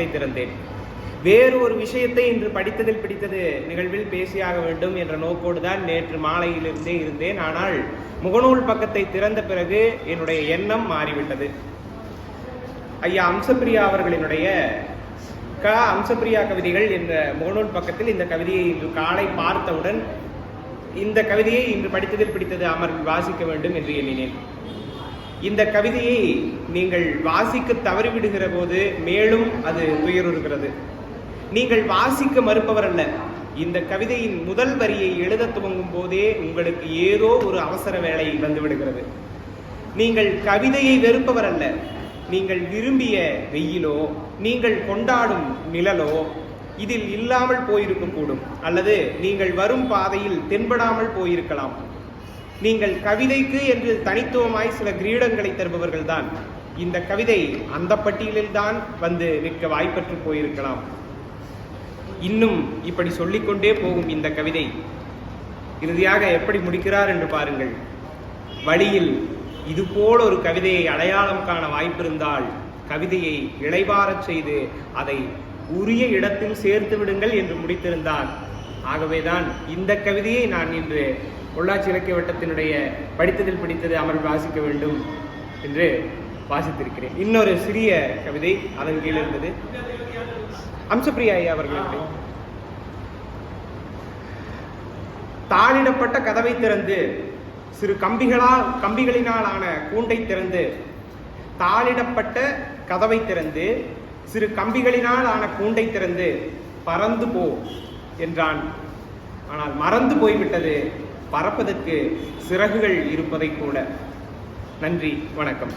புத்தகத்தை திறந்தேன். வேறு ஒரு விஷயத்தை இன்று படித்ததில் பிடித்தது நிகழ்வில் பேசியாக வேண்டும் என்ற நோக்கோடு தான் நேற்று மாலையிலிருந்தே இருந்தேன். ஆனால் முகநூல் பக்கத்தை திறந்த பிறகு என்னுடைய எண்ணம் மாறிவிட்டது. ஐயா அம்சப்பிரியா அவர்களினுடைய க அம்சப்பிரியா கவிதைகள் என்ற முகநூல் பக்கத்தில் இந்த கவிதையை இன்று காலை பார்த்தவுடன் இந்த கவிதையை இன்று படித்ததில் பிடித்தது அமர்வில் வாசிக்க வேண்டும் என்று எண்ணினேன். இந்த கவிதையை நீங்கள் வாசிக்க தவறிவிடுகிற போது மேலும் அது துயருறுகிறது. நீங்கள் வாசிக்க மறுப்பவர் அல்ல. இந்த கவிதையின் முதல் வரியை எழுத துவங்கும் போதே உங்களுக்கு ஏதோ ஒரு அவசர வேலை வந்து விடுகிறது நீங்கள் கவிதையை வெறுப்பவர் அல்ல. நீங்கள் விரும்பிய வெயிலோ நீங்கள் கொண்டாடும் நிழலோ இதில் இல்லாமல் போயிருக்கக்கூடும். அல்லது நீங்கள் வரும் பாதையில் தென்படாமல் போயிருக்கலாம். நீங்கள் கவிதைக்கு என்று தனித்துவமாய் சில கிரீடங்களை தருபவர்கள்தான். இந்த கவிதை அந்த பட்டியலில்தான் வந்து நிற்க வாய்ப்பற்று போயிருக்கலாம். இன்னும் இப்படி சொல்லிக்கொண்டே போகும் இந்த கவிதை. இறுதியாக எப்படி முடிக்கிறார் என்று பாருங்கள். வழியில் இதுபோல் ஒரு கவிதையை அடையாளம் காண வாய்ப்பிருந்தால் கவிதையை இளைவாரச் செய்து அதை உரிய இடத்தில் சேர்த்து விடுங்கள் என்று முடித்திருந்தார் ஆகவேதான் இந்த கவிதையை நான் இன்று பொள்ளாச்சி இலக்கிய வட்டத்தினுடைய படித்ததில் பிடித்தது அமர்வு வாசிக்க வேண்டும் என்று வாசித்திருக்கிறேன். இன்னொரு சிறிய கவிதை அதன் கீழ் இருந்தது. அம்சப்பிரியா ஐயா அவர்களுடைய தாளிடப்பட்ட கதவை திறந்து சிறு கம்பிகளால் கம்பிகளினால் ஆன கூண்டை திறந்து தாளிடப்பட்ட கதவை திறந்து சிறு கம்பிகளினால் ஆன கூண்டை திறந்து பறந்து போ. என்றான். ஆனால் மறந்து போய்விட்டது பறப்பதற்கு சிறகுகள் இருப்பதை கூட நன்றி வணக்கம்.